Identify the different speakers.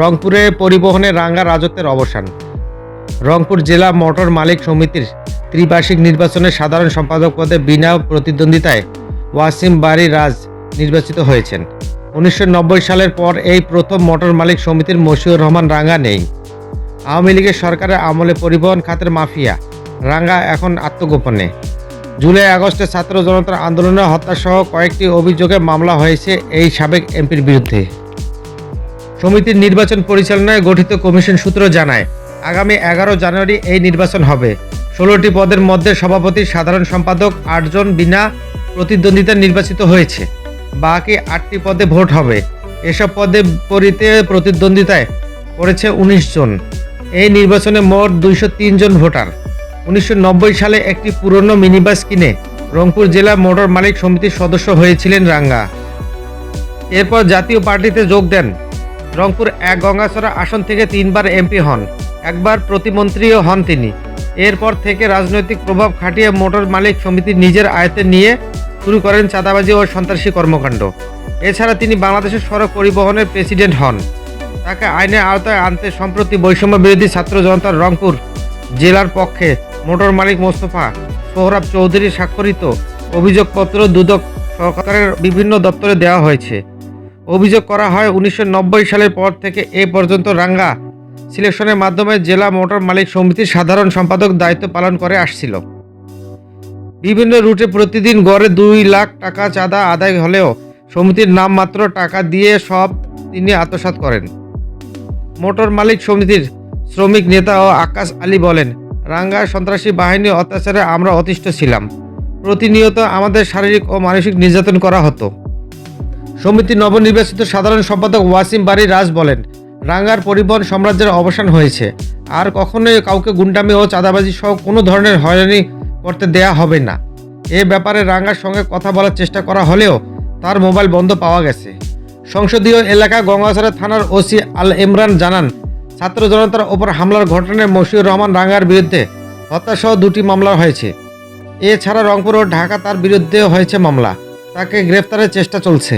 Speaker 1: রংপুরে পরিবহনে রাঙ্গা রাজত্বের অবসান। রংপুর জেলা মোটর মালিক সমিতির ত্রিবার্ষিক নির্বাচনে সাধারণ সম্পাদক পদে বিনা প্রতিদ্বন্দ্বিতায় ওয়াসিম বারি রাজ নির্বাচিত হয়েছেন। উনিশশো নব্বই সালের পর এই প্রথম মোটর মালিক সমিতির মশিউর রহমান রাঙ্গা নেই। আওয়ামী লীগের সরকারের আমলে পরিবহন খাতের মাফিয়া। রাঙ্গা এখন আত্মগোপনে। জুলাই আগস্টে ছাত্র জনতার আন্দোলনে হত্যাসহ কয়েকটি অভিযোগে মামলা হয়েছে এই সাবেক এমপির বিরুদ্ধে। সমিতির নির্বাচন পরিচালনায় গঠিত কমিশন সূত্র জানায়, আগামী এগারো জানুয়ারি এই নির্বাচন হবে। ষোলোটি পদের মধ্যে সভাপতি, সাধারণ সম্পাদক আটজন বিনা প্রতিদ্বন্দ্বিতা নির্বাচিত হয়েছে। বাকি আটটি পদে ভোট হবে। এসব পদে পরিতে প্রতিদ্বন্দ্বিতায় করেছে উনিশ জন। এই নির্বাচনে মোট দুইশো জন ভোটার। উনিশশো নব্বই সালে একটি পুরনো মিনিবাস কিনে রংপুর জেলা মোটর মালিক সমিতির সদস্য হয়েছিলেন রাঙ্গা। এরপর জাতীয় পার্টিতে যোগ দেন রংপুর এক গঙ্গাছড়া আসন থেকে তিনবার এমপি হন। একবার প্রতিমন্ত্রীও হন তিনি। এরপর থেকে রাজনৈতিক প্রভাব খাটিয়ে মোটর মালিক সমিতি নিজের আয়ত্তে নিয়ে শুরু করেন চাঁদাবাজি ও সন্ত্রাসী কর্মকাণ্ড। এছাড়া তিনি বাংলাদেশের সড়ক পরিবহনের প্রেসিডেন্ট হন। তাকে আইনের আওতায় আনতে সম্প্রতি বৈষম্য বিরোধী ছাত্র জনতার রংপুর জেলার পক্ষে মোটর মালিক মোস্তফা সোহরাব চৌধুরী স্বাক্ষরিত অভিযোগপত্র দুদক সরকারের বিভিন্ন দপ্তরে দেওয়া হয়েছে। অভিযোগ করা হয়, উনিশশো নব্বই সালের পর থেকে এ পর্যন্ত রাঙ্গা সিলেকশনের মাধ্যমে জেলা মোটর মালিক সমিতির সাধারণ সম্পাদক দায়িত্ব পালন করে আসছিল। বিভিন্ন রুটে প্রতিদিন গড়ে দুই লাখ টাকা চাঁদা আদায় হলেও সমিতির নামমাত্র টাকা দিয়ে সব তিনি আত্মসাৎ করেন। মোটর মালিক সমিতির শ্রমিক নেতা ও আকাশ আলী বলেন, রাঙ্গা সন্ত্রাসী বাহিনী অত্যাচারে আমরা অতিষ্ঠ ছিলাম। প্রতিনিয়ত আমাদের শারীরিক ও মানসিক নির্যাতন করা হতো। সমিতির নবনির্বাচিত সাধারণ সম্পাদক ওয়াসিম বারি রাজ বলেন, রাঙ্গার পরিবহন সাম্রাজ্যের অবসান হয়েছে। আর কখনোই কাউকে গুন্ডামি ও চাঁদাবাজি সহ কোনো ধরনের হয়রানি করতে দেয়া হবে না। এ ব্যাপারে রাঙ্গার সঙ্গে কথা বলার চেষ্টা করা হলেও তার মোবাইল বন্ধ পাওয়া গেছে। সংসদীয় এলাকা গঙ্গাছড়া থানার ওসি আল ইমরান জানান, ছাত্র জনতার ওপর হামলার ঘটনায় মশিউর রহমান রাঙ্গার বিরুদ্ধে হত্যাসহ দুটি মামলা হয়েছে। এছাড়া রংপুর ও ঢাকা তার বিরুদ্ধেও হয়েছে মামলা। তাকে গ্রেফতারের চেষ্টা চলছে।